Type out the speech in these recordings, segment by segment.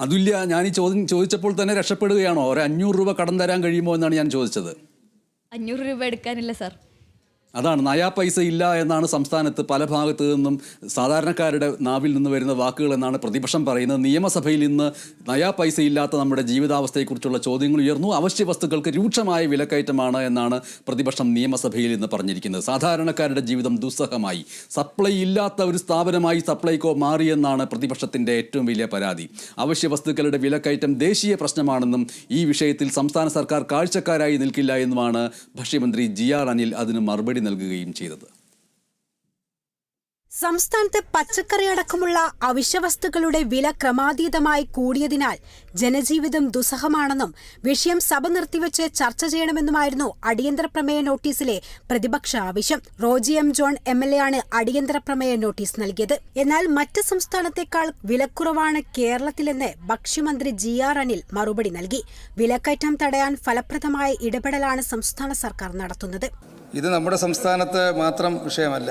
അതുല്യ ഞാൻ ഈ ചോദ്യം ചോദിച്ചപ്പോൾ തന്നെ രക്ഷപ്പെടുകയാണോ? ഒരു അഞ്ഞൂറ് രൂപ കടം തരാൻ കഴിയുമോ എന്നാണ് ഞാൻ ചോദിച്ചത്. അഞ്ഞൂറ് രൂപ എടുക്കാനില്ല സാർ. അതാണ് നയാ പൈസ ഇല്ല എന്നാണ് സംസ്ഥാനത്ത് പല ഭാഗത്തു നിന്നും സാധാരണക്കാരുടെ നാവിൽ നിന്ന് വരുന്ന വാക്കുകൾ എന്നാണ് പ്രതിപക്ഷം പറയുന്നത്. നിയമസഭയിൽ ഇന്ന് നയാ പൈസ ഇല്ലാത്ത നമ്മുടെ ജീവിതാവസ്ഥയെക്കുറിച്ചുള്ള ചോദ്യങ്ങൾ ഉയർന്നു. അവശ്യ വസ്തുക്കൾക്ക് രൂക്ഷമായ വിലക്കയറ്റമാണ് എന്നാണ് പ്രതിപക്ഷം നിയമസഭയിൽ ഇന്ന് പറഞ്ഞിരിക്കുന്നത്. സാധാരണക്കാരുടെ ജീവിതം ദുസ്സഹമായി. സപ്ലൈ ഇല്ലാത്ത ഒരു സ്ഥാപനമായി സപ്ലൈകോ മാറിയെന്നാണ് പ്രതിപക്ഷത്തിന്റെ ഏറ്റവും വലിയ പരാതി. അവശ്യ വസ്തുക്കളുടെ വിലക്കയറ്റം ദേശീയ പ്രശ്നമാണെന്നും ഈ വിഷയത്തിൽ സംസ്ഥാന സർക്കാർ കാഴ്ചക്കാരായി നിൽക്കില്ല എന്നുമാണ് ഭക്ഷ്യമന്ത്രി ജി ആർ അനിൽ അതിന് മറുപടി നൽകുകയും ചെയ്തത്. സംസ്ഥാനത്ത് പച്ചക്കറി അടക്കമുള്ള അവശ്യവസ്തുക്കളുടെ വില ക്രമാതീതമായി കൂടിയതിനാൽ ജനജീവിതം ദുസ്സഹമാണെന്നും വിഷയം സഭ നിർത്തിവെച്ച് ചർച്ച ചെയ്യണമെന്നുമായിരുന്നു അടിയന്തര പ്രമേയ നോട്ടീസിലെ പ്രതിപക്ഷ ആവശ്യം. Roji M John M L A ആണ് അടിയന്തര പ്രമേയ നോട്ടീസ് നൽകിയത്. എന്നാൽ മറ്റ് സംസ്ഥാനത്തേക്കാൾ വിലക്കുറവാണ് കേരളത്തിലെന്ന് ഭക്ഷ്യമന്ത്രി ജി ആർ അനിൽ മറുപടി നൽകി. വിലക്കയറ്റം തടയാൻ ഫലപ്രദമായ ഇടപെടലാണ് സംസ്ഥാന സർക്കാർ നടത്തുന്നത്. ഇത് നമ്മുടെ സംസ്ഥാനത്ത് മാത്രം വിഷയമല്ല.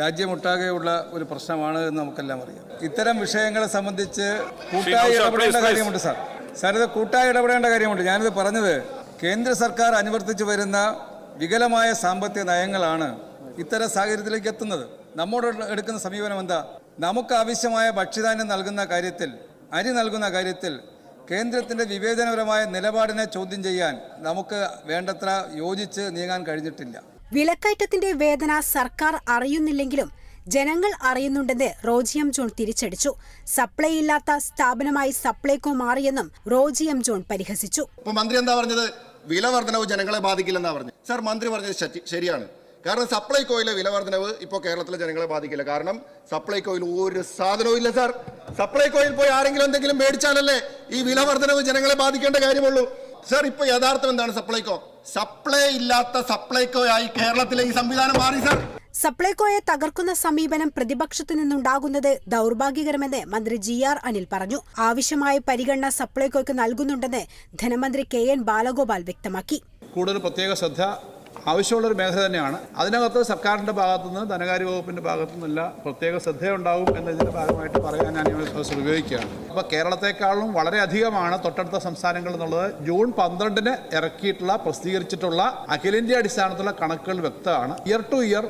രാജ്യമൊട്ടാകെയുള്ള ഒരു പ്രശ്നമാണ് എന്ന് നമുക്കെല്ലാം അറിയാം. ഇത്തരം വിഷയങ്ങളെ സംബന്ധിച്ച് കൂട്ടായി ഇടപെടേണ്ട കാര്യമുണ്ട് സാർ. സാർ ഇത് കൂട്ടായി ഇടപെടേണ്ട കാര്യമുണ്ട്. ഞാനിത് പറഞ്ഞത് കേന്ദ്ര സർക്കാർ അനുവർത്തിച്ചു വരുന്ന വികലമായ സാമ്പത്തിക നയങ്ങളാണ് ഇത്തരം സാഹചര്യത്തിലേക്ക് എത്തുന്നത്. നമ്മോട് എടുക്കുന്ന സമീപനം എന്താ? നമുക്ക് ആവശ്യമായ ഭക്ഷ്യധാന്യം നൽകുന്ന കാര്യത്തിൽ അരി നൽകുന്ന കാര്യത്തിൽ കേന്ദ്രത്തിന്റെ വിവേചനപരമായ നിലപാടിനെ ചോദ്യം ചെയ്യാൻ നമുക്ക് വേണ്ടത്ര യോജിച്ച് നീങ്ങാൻ കഴിഞ്ഞിട്ടില്ല. വിലക്കയറ്റത്തിന്റെ വേദന സർക്കാർ അറിയുന്നില്ലെങ്കിലും ജനങ്ങൾ അറിയുന്നുണ്ടെന്ന് റോജിയം ജോൺ തിരിച്ചടിച്ചു. സപ്ലൈ ഇല്ലാത്ത സ്ഥാപനമായി സപ്ലൈകോ മാറിയെന്നും റോജിയം ജോൺ പരിഹസിച്ചു. ഇപ്പൊ മന്ത്രി എന്താ പറഞ്ഞത്? വില വർധനവ് ജനങ്ങളെ ബാധിക്കില്ലെന്നാ പറഞ്ഞു സർ മന്ത്രി പറഞ്ഞത് ശരിയാണ്. കാരണം സപ്ലൈകോയിലെ വില വർധനവ് ഇപ്പോൾ കേരളത്തിലെ ജനങ്ങളെ ബാധിക്കില്ല. കാരണം സപ്ലൈകോയിൽ ഒരു സാധനവും ഇല്ല സാർ. സപ്ലൈകോയിൽ പോയി ആരെങ്കിലും എന്തെങ്കിലും മേടിച്ചാലല്ലേ ഈ വില വർധനവ് ജനങ്ങളെ ബാധിക്കേണ്ട കാര്യമുള്ളൂ. സർ ഇപ്പൊ യഥാർത്ഥം എന്താണ് സപ്ലൈകോ? സപ്ലൈ ഇല്ലാത്ത സപ്ലൈകോ ആയി കേരളത്തിലെ ഈ സംവിധാനം മാറി സർ സപ്ലൈകോയെ തകർക്കുന്ന സമീപനം പ്രതിപക്ഷത്തു നിന്നുണ്ടാകുന്നത് ദൗർഭാഗ്യകരമെന്ന് മന്ത്രി ജി ആർ അനിൽ പറഞ്ഞു. ആവശ്യമായ പരിഗണന സപ്ലൈകോയ്ക്ക് നൽകുന്നുണ്ടെന്ന് ധനമന്ത്രി കെ എൻ ബാലഗോപാൽ വ്യക്തമാക്കി. കൂടുതൽ പ്രത്യേക ശ്രദ്ധ ആവശ്യമുള്ളൊരു മേഖല തന്നെയാണ്. അതിനകത്ത് സർക്കാരിന്റെ ഭാഗത്തുനിന്ന് ധനകാര്യ വകുപ്പിന്റെ ഭാഗത്തുനിന്നല്ല പ്രത്യേക ശ്രദ്ധയുണ്ടാകും എന്നതിന്റെ ഭാഗമായിട്ട് പറയാൻ അവസരം ഉപയോഗിക്കുകയാണ്. അപ്പോൾ കേരളത്തെക്കാളും വളരെയധികമാണ് തൊട്ടടുത്ത സംസ്ഥാനങ്ങൾ എന്നുള്ളത് ജൂൺ പന്ത്രണ്ടിന് ഇറക്കിയിട്ടുള്ള പ്രസിദ്ധീകരിച്ചിട്ടുള്ള അഖിലേന്ത്യാ അടിസ്ഥാനത്തിലുള്ള കണക്കുകൾ വ്യക്തമാണ്. ഇയർ ടു ഇയർ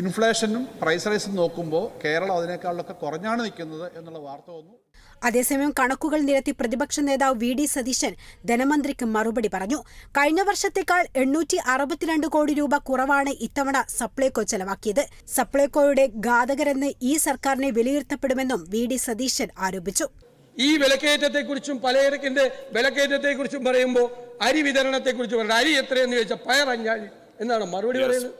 ഇൻഫ്ലേഷനും പ്രൈസ് റൈസും നോക്കുമ്പോൾ കേരളം അതിനേക്കാളൊക്കെ കുറഞ്ഞാണ് നിൽക്കുന്നത് എന്നുള്ള വാർത്ത വന്നു. അതേസമയം കണക്കുകൾ നിരത്തി പ്രതിപക്ഷ നേതാവ് വി ഡി സതീശൻ ധനമന്ത്രിക്ക് മറുപടി പറഞ്ഞു. കഴിഞ്ഞ വർഷത്തേക്കാൾ എണ്ണൂറ്റി അറുപത്തിരണ്ട് കോടി രൂപ കുറവാണ് ഇത്തവണ സപ്ലൈകോ ചെലവാക്കിയത്. സപ്ലൈകോയുടെ ഘാതകരെന്ന് ഈ സർക്കാരിനെ വിലയിരുത്തപ്പെടുമെന്നും വി ഡി സതീശൻ ആരോപിച്ചു. ഈ വിലക്കയറ്റത്തെക്കുറിച്ചും പലചരക്കിന്റെ വിലക്കയറ്റത്തെക്കുറിച്ചും പറയുമ്പോൾ അരി വിതരണത്തെക്കുറിച്ച് പറയുന്നത് അരി എത്രയെന്ന് ചോദിച്ചാൽ പയറഞ്ഞാൽ എന്നാണ് മറുപടി പറയുന്നത്?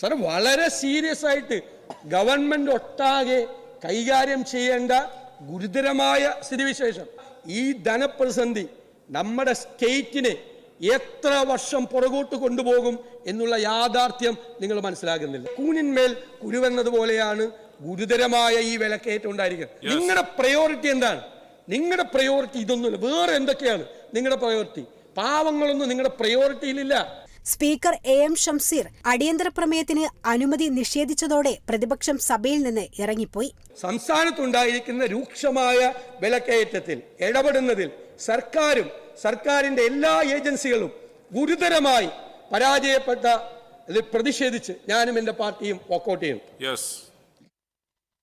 സാർ വളരെ സീരിയസ് ആയിട്ട് ഗവൺമെന്റ് ഒട്ടാകെ കൈകാര്യം ചെയ്യേണ്ട ഗുരുതരമായ സ്ഥിതിവിശേഷം. ഈ ധനപ്രതിസന്ധി നമ്മുടെ സ്റ്റേറ്റിനെ എത്ര വർഷം പുറകോട്ട് കൊണ്ടുപോകും എന്നുള്ള യാഥാർത്ഥ്യം നിങ്ങൾ മനസ്സിലാക്കുന്നില്ല കൂനിന്മേൽ കുരുവെന്നതുപോലെയാണ് ഗുരുതരമായ ഈ വിലക്കയറ്റം ഉണ്ടായിരിക്കുന്നത്. നിങ്ങളുടെ പ്രയോറിറ്റി എന്താണ്? നിങ്ങളുടെ പ്രയോറിറ്റി ഇതൊന്നുമില്ല. വേറെ എന്തൊക്കെയാണ് നിങ്ങളുടെ പ്രയോറിറ്റി പാവങ്ങളൊന്നും നിങ്ങളുടെ പ്രയോറിറ്റിയിലില്ല സ്പീക്കർ എ എം ഷംസീർ അടിയന്തര പ്രമേയത്തിന് അനുമതി നിഷേധിച്ചതോടെ പ്രതിപക്ഷം സഭയിൽ നിന്ന് ഇറങ്ങിപ്പോയി സംസ്ഥാനത്തുണ്ടായിരിക്കുന്ന രൂക്ഷമായ വിലക്കയറ്റത്തിൽ ഇടപെടുന്നതിൽ സർക്കാരും സർക്കാരിന്റെ എല്ലാ ഏജൻസികളും ഗുരുതരമായി പരാജയപ്പെട്ട പ്രതിഷേധിച്ച് ഞാനും എന്റെ പാർട്ടിയും വോക്കൗട്ട് ചെയ്യുന്നു Yes.